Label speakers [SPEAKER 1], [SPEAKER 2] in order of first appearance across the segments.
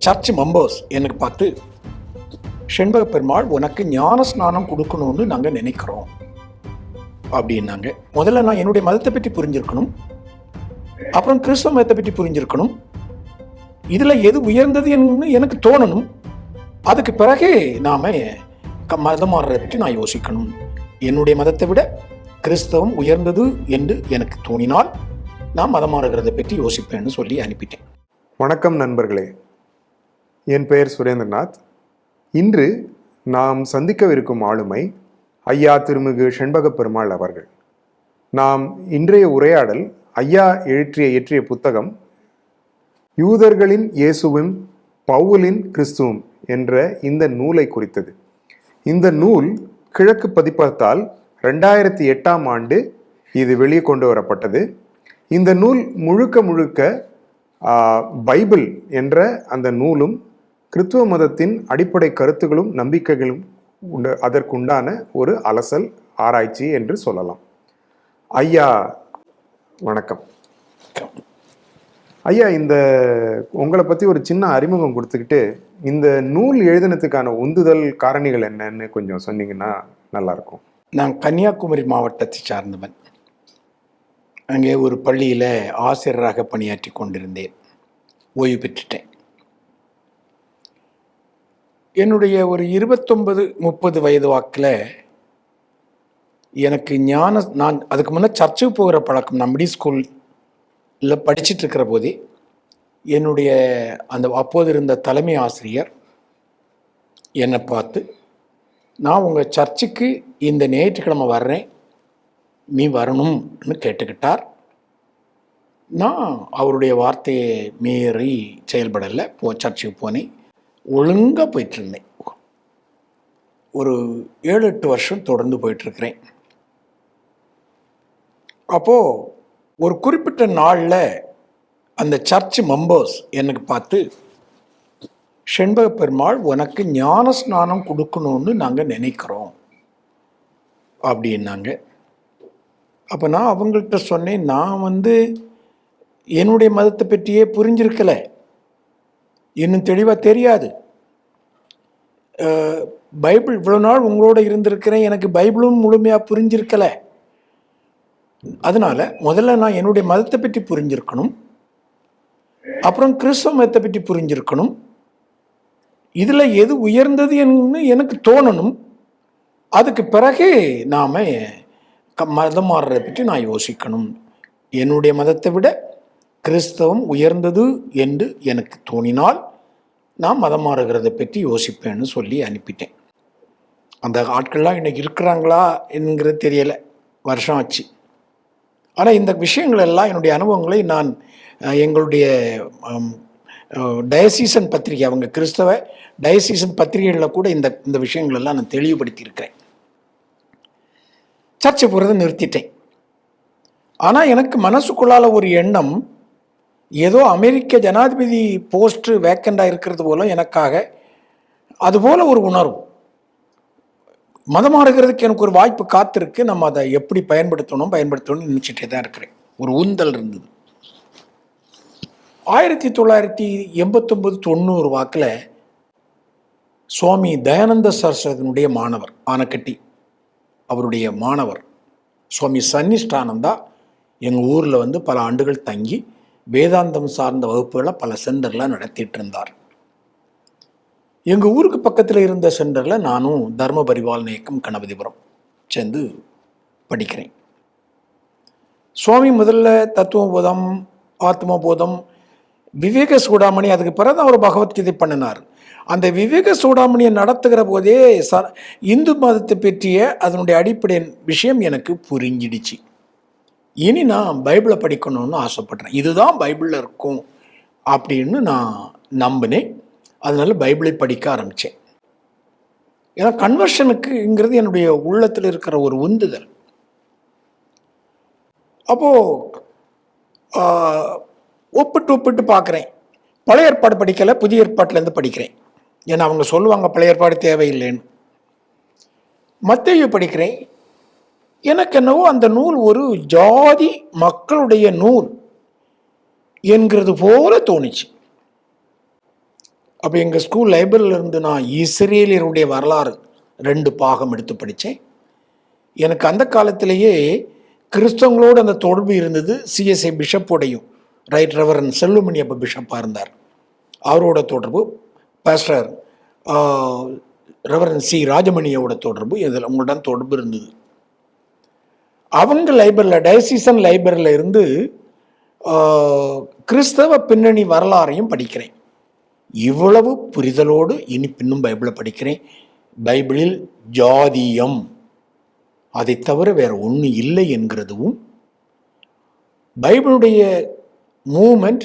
[SPEAKER 1] Search members எனக்கு பார்த்து செண்பக பெருமாள் உனக்கு ஞான ஸ்நானம் கொடுக்கணும்னு நாங்கள் நினைக்கிறோம். அப்படின்னாங்க. முதல்ல நான் என்னுடைய மதத்தை பற்றி புரிஞ்சிருக்கணும். அப்புறம் கிறிஸ்தவ மதத்தை பற்றி புரிஞ்சிருக்கணும். இதில் எது உயர்ந்தது என்று எனக்கு தோணணும். அதுக்கு பிறகே நாம் க- மதம் மாறுறதை பற்றி நான் யோசிக்கணும். என்னுடைய மதத்தை விட கிறிஸ்தவம் உயர்ந்தது என்று எனக்கு தோணினால் நான் மதம் மாறுகிறதை பற்றி யோசிப்பேன்னு சொல்லி அனுப்பிட்டேன்.
[SPEAKER 2] வணக்கம் நண்பர்களே. என் பெயர் சுரேந்திரநாத். இன்று நாம் சந்திக்கவிருக்கும் ஆளுமை ஐயா திருமிகு செண்பக பெருமாள் அவர்கள். நாம் இன்றைய உரையாடல் ஐயா எழுற்றிய இயற்றிய புத்தகம் யூதர்களின் இயேசுவும் பவுலின் கிறிஸ்துவும் என்ற இந்த நூலை குறித்தது. இந்த நூல் கிழக்கு பதிப்பகத்தால் ரெண்டாயிரத்தி எட்டாம் ஆண்டு இது வெளியே கொண்டு வரப்பட்டது. இந்த நூல் முழுக்க முழுக்க பைபிள் என்ற அந்த நூலும் கிறித்துவ மதத்தின் அடிப்படை கருத்துகளும் நம்பிக்கைகளும் உண்டு அதற்குண்டான ஒரு அலசல் ஆராய்ச்சி என்று சொல்லலாம். ஐயா வணக்கம். ஐயா இந்த உங்களை பற்றி ஒரு சின்ன அறிமுகம் கொடுத்துக்கிட்டு இந்த நூல் எழுதினத்துக்கான உந்துதல் காரணிகள் என்னன்னு கொஞ்சம் சொன்னீங்கன்னா நல்லா இருக்கும்
[SPEAKER 1] நான் கன்னியாகுமரி மாவட்டத்தை சார்ந்தவன். அங்கே ஒரு பள்ளியில் ஆசிரியராக பணியாற்றி கொண்டிருந்தேன். ஓய்வு பெற்றுட்டேன். என்னுடைய ஒரு இருபத்தொன்பது முப்பது வயது வாக்கில் எனக்கு ஞான நான் அதுக்கு முன்னே சர்ச்சுக்கு போகிற பழக்கம் நான் மிடி ஸ்கூலில் படிச்சிட்டு இருக்கிற போதே என்னுடைய அந்த அப்போது இருந்த தலைமை ஆசிரியர் என்னை பார்த்து நான் உங்கள் சர்ச்சுக்கு இந்த ஞாயிற்றுக்கிழமை வர்றேன். நீ வரணும்னு கேட்டுக்கிட்டார். நான் அவருடைய வார்த்தையை மீறி செயல்படலை. போ சர்ச்சுக்கு போனேன். ஒழுங்காக போயிட்டுருந்தேன். ஒரு ஏழு எட்டு வருஷம் தொடர்ந்து போயிட்டுருக்கிறேன். அப்போது ஒரு குறிப்பிட்ட நாளில் அந்த சர்ச் மெம்பர்ஸ் எனக்கு பார்த்து செண்பக பெருமாள் உனக்கு ஞான ஸ்நானம் கொடுக்கணும்னு நாங்கள் நினைக்கிறோம். அப்படின்னாங்க. அப்போ நான் அவங்கள்ட்ட சொன்னேன் நான் வந்து என்னுடைய மதத்தை பற்றியே புரிஞ்சிருக்கலை. இன்னும் தெளிவாக தெரியாது. பைபிள் இவ்வளோ நாள் உங்களோட இருந்திருக்கிறேன் எனக்கு பைபிளும் முழுமையாக புரிஞ்சிருக்கலை. அதனால் முதல்ல நான் என்னுடைய மதத்தை பற்றி புரிஞ்சிருக்கணும். அப்புறம் கிறிஸ்தவ மதத்தை பற்றி புரிஞ்சிருக்கணும். இதில் எது உயர்ந்தது என்று எனக்கு தோணணும். அதுக்கு பிறகு நாம் மதம் மாறுறதை பற்றி நான் யோசிக்கணும். என்னுடைய மதத்தை விட கிறிஸ்தவம் உயர்ந்தது என்று எனக்கு தோணினால் நான் மதம் மாறுகிறதை பற்றி யோசிப்பேன்னு சொல்லி அனுப்பிட்டேன். அந்த ஆட்கள்லாம் இன்னைக்கு இருக்கிறாங்களா என்கிறது தெரியலை. வருஷம் ஆச்சு. ஆனால் இந்த விஷயங்கள் எல்லாம் என்னுடைய அனுபவங்களை நான் எங்களுடைய டயசீசன் பத்திரிகை அவங்க கிறிஸ்தவ டயசீசன் பத்திரிகைகளில் கூட இந்த இந்த விஷயங்கள் எல்லாம் நான் தெளிவுபடுத்தியிருக்கிறேன். சர்ச்சை போகிறத நிறுத்திட்டேன். ஆனால் எனக்கு மனசுக்குள்ளால ஒரு எண்ணம் ஏதோ அமெரிக்க ஜனாதிபதி போஸ்ட் வேக்கண்டாக இருக்கிறது போல எனக்காக அதுபோல ஒரு உணர்வு. மதம் மாறுகிறதுக்கு எனக்கு ஒரு வாய்ப்பு காத்திருக்கு நம்ம அதை எப்படி பயன்படுத்தணும் பயன்படுத்தணும்னு நினச்சிட்டே தான் இருக்கிறேன். ஒரு உந்தல் இருந்தது. ஆயிரத்தி தொள்ளாயிரத்தி எண்பத்தொம்பது தொண்ணூறு வாக்கில் சுவாமி தயானந்த சரஸ்வதனுடைய மாணவர் ஆனக்கட்டி அவருடைய மாணவர் சுவாமி சன்னிஷ்டானந்தா எங்கள் ஊரில் வந்து பல ஆண்டுகள் தங்கி வேதாந்தம் சார்ந்த வகுப்புகளை பல சென்டர்லாம் நடத்திட்டு இருந்தார் எங்கள் ஊருக்கு பக்கத்தில் இருந்த சென்டரில் நானும் தர்ம பரிபாலன இயக்கம் கணபதிபுரம் சேர்ந்து படிக்கிறேன். சுவாமி முதல்ல தத்துவபோதம் ஆத்மபோதம் விவேக சூடாமணி அதுக்கு பிறகு தான் அவர் பகவத்கீதை பண்ணினார். அந்த விவேக சூடாமணியை நடத்துகிற போதே ச இந்து மதத்தை பற்றிய அதனுடைய அடிப்படை விஷயம் எனக்கு புரிஞ்சிடுச்சு. இனி நான் பைபிளை படிக்கணும்னு ஆசைப்பட்றேன். இதுதான் பைபிளில் இருக்கும் அப்படின்னு நான் நம்பினேன். அதனால பைபிளை படிக்க ஆரம்பித்தேன் ஏன்னா கன்வர்ஷனுக்குங்கிறது என்னுடைய உள்ளத்தில் இருக்கிற ஒரு உந்துதல். அப்போது ஒப்பிட்டு ஒப்பிட்டு பார்க்குறேன். பழைய ஏற்பாடு படிக்கலை புதிய ஏற்பாட்டிலேருந்து படிக்கிறேன். ஏன்னா அவங்க சொல்லுவாங்க பழைய ஏற்பாடு தேவையில்லைன்னு. மத்தேயு படிக்கிறேன். எனக்கு என்னவோ அந்த நூல் ஒரு ஜாதி மக்களுடைய நூல் என்கிறது போல தோணுச்சு. அப்போ எங்கள் ஸ்கூல் லைப்ரரியில் இருந்து நான் இஸ்ரேலியருடைய வரலாறு ரெண்டு பாகம் எடுத்து படித்தேன் எனக்கு அந்த காலத்திலேயே கிறிஸ்தவங்களோடு அந்த தொடர்பு இருந்தது. சிஎஸ்ஐ பிஷப்போடையும் ரைட் ரெவரன் செல்லுமணி அப்போ பிஷப்பாக இருந்தார். அவரோட தொடர்பு பாஸ்டர் ரெவரன் சி ராஜமணியோட தொடர்பு இதில் உங்களுடன் தொடர்பு இருந்தது. அவங்க லைப்ரரியில் டயசிசன் லைப்ரரியில் இருந்து கிறிஸ்தவ பின்னணி வரலாறையும் படிக்கிறேன். இவ்வளவு புரிதலோடு இனி பின்னும் பைபிளை படிக்கிறேன். பைபிளில் ஜாதியம். அதை தவிர வேற ஒன்றும் இல்லை என்கிறதும் பைபிளுடைய மூமெண்ட்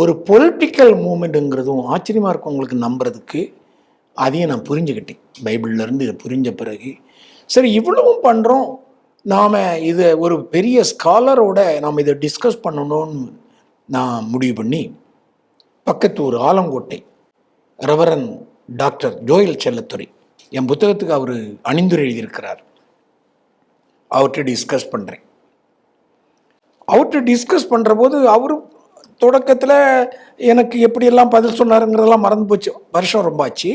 [SPEAKER 1] ஒரு பொலிட்டிக்கல் மூமெண்ட்டுங்கிறதும் ஆச்சரியமாக இருக்கும் உங்களுக்கு நம்புறதுக்கு. அதையும் நான் புரிஞ்சுக்கிட்டேன். பைபிள்லருந்து இதை புரிஞ்ச பிறகு. சரி இவ்வளவும் பண்ணுறோம் நாம் இதை ஒரு பெரிய ஸ்காலரோட நாம் இதை டிஸ்கஸ் பண்ணணும்னு நான் முடிவு பண்ணி பக்கத்து ஒரு ஆலங்கோட்டை ரெவரன் டாக்டர் ஜோயல் செல்லத்துறை என் புத்தகத்துக்கு அவர் அணிந்துரை எழுதியிருக்கிறார். அவர்கிட்ட டிஸ்கஸ் பண்ணுறேன் அவர்கிட்ட டிஸ்கஸ் பண்ணுற போது அவர் தொடக்கத்தில் எனக்கு எப்படியெல்லாம் பதில் சொன்னாருங்கிறதெல்லாம் மறந்து போச்சு. வருஷம் ரொம்ப ஆச்சு.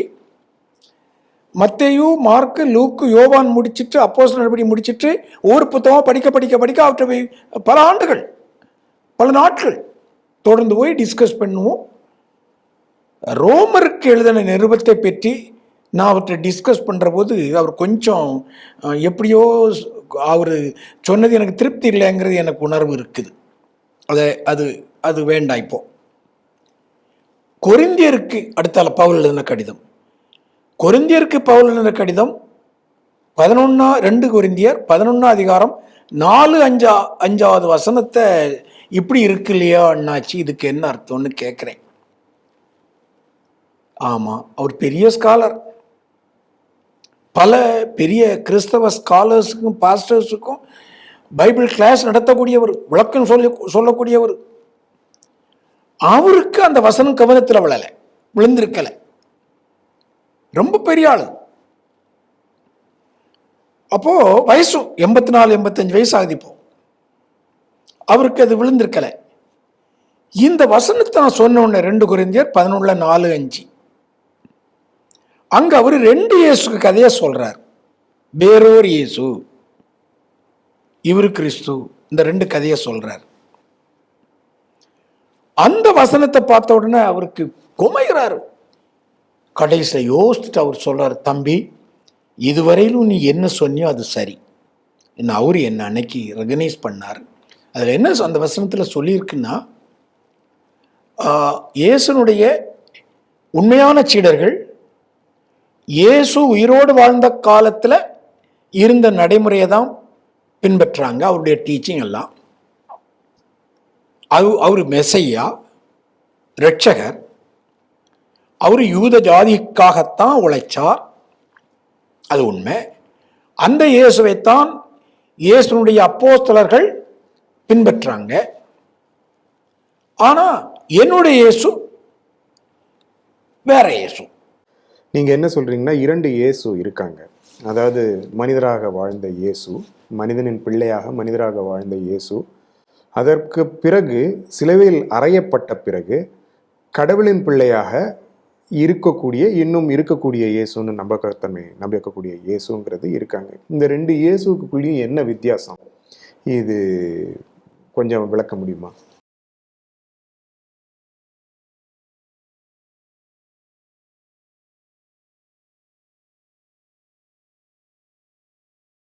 [SPEAKER 1] மத்தையு மார்க்கு லூக்கு யோவான் முடிச்சிட்டு அப்போஸ் நடபடி முடிச்சிட்டு ஒவ்வொரு புத்தகமாக படிக்க படிக்க படிக்க அவற்றை போய் பல ஆண்டுகள் பல நாட்கள் தொடர்ந்து போய் டிஸ்கஸ் பண்ணுவோம். ரோமருக்கு எழுதின நிருபத்தை பற்றி நான் அவற்றை டிஸ்கஸ் பண்ணுற போது அவர் கொஞ்சம் எப்படியோ அவர் சொன்னது எனக்கு திருப்தி இல்லைங்கிறது எனக்கு உணர்வு இருக்குது. அதை அது அது வேண்டாம் இப்போ. கொரிந்தியருக்கு அடுத்தால பவுல் எழுதின கடிதம். கொரிந்தியருக்கு பவுல் எழுதின கடிதம் பதினொன்னா ரெண்டு கொரிந்தியர் பதினொன்னா அதிகாரம் நாலு அஞ்சா அஞ்சாவது வசனத்தை இப்படி இருக்கு இல்லையா அண்ணாச்சி? இதுக்கு என்ன அர்த்தம்னு கேட்குறேன் ஆமாம் அவர் பெரிய ஸ்காலர் பல பெரிய கிறிஸ்தவ ஸ்காலர்ஸுக்கும் பாஸ்டர்ஸுக்கும் பைபிள் கிளாஸ் நடத்தக்கூடியவர் விளக்கம் சொல்லி சொல்லக்கூடியவர். அவருக்கு அந்த வசனம் கவனத்தில் விழலை விழுந்திருக்கலை. ரொம்ப பெரிய ஆளு. அப்போ வயசு எண்பத்தி நாலு எண்பத்தஞ்சு வயசு ஆகுது இப்போ. அவருக்கு அது விழுந்திருக்கலை. இந்த வசனத்தை நான் சொன்ன உடனே ரெண்டு குறைந்தியர் பதினொன்றுல நாலு அஞ்சு. அங்க அவர் ரெண்டு இயேசுக்கு கதையை சொல்றார். வேறோர் இயேசு இவர் கிறிஸ்து இந்த ரெண்டு கதையை சொல்றார். அந்த வசனத்தை பார்த்த உடனே அவருக்கு குமைகிறாரு கடைசியில் யோசிச்சுட்டு அவர் சொல்கிறார் தம்பி இதுவரையிலும் நீ என்ன சொன்னியோ அது சரி. என்ன அவர் என்ன அன்னைக்கு ரெகனைஸ் பண்ணார். அதில் என்ன அந்த வசனத்தில் சொல்லியிருக்குன்னா இயேசுனுடைய உண்மையான சீடர்கள் இயேசு உயிரோடு வாழ்ந்த காலத்தில் இருந்த நடைமுறையை தான் பின்பற்றாங்க அவருடைய டீச்சிங் எல்லாம். அவர் மெசையா ரட்சகர் அவர் யூத ஜாதிக்காகத்தான் உழைச்சார். அது உண்மை. அந்த இயேசுவைத்தான் இயேசுனுடைய அப்போஸ்தலர்கள் பின்பற்றாங்க. ஆனா என்னுடைய இயேசு வேற இயேசு.
[SPEAKER 2] நீங்க என்ன சொல்றீங்கன்னா இரண்டு இயேசு இருக்காங்க. அதாவது மனிதராக வாழ்ந்த இயேசு மனிதனின் பிள்ளையாக மனிதராக வாழ்ந்த இயேசு அதற்கு பிறகு சிலுவையில் அறையப்பட்ட பிறகு கடவுளின் பிள்ளையாக இருக்கக்கூடிய இன்னும் இருக்கக்கூடிய இயேசுன்னு நம்பகத்தன்மை நம்பிக்கக்கூடிய இயேசுங்கிறது இருக்காங்க. இந்த ரெண்டு இயேசுக்குள்ளேயும் என்ன வித்தியாசம்? இது கொஞ்சம் விளக்க முடியுமா?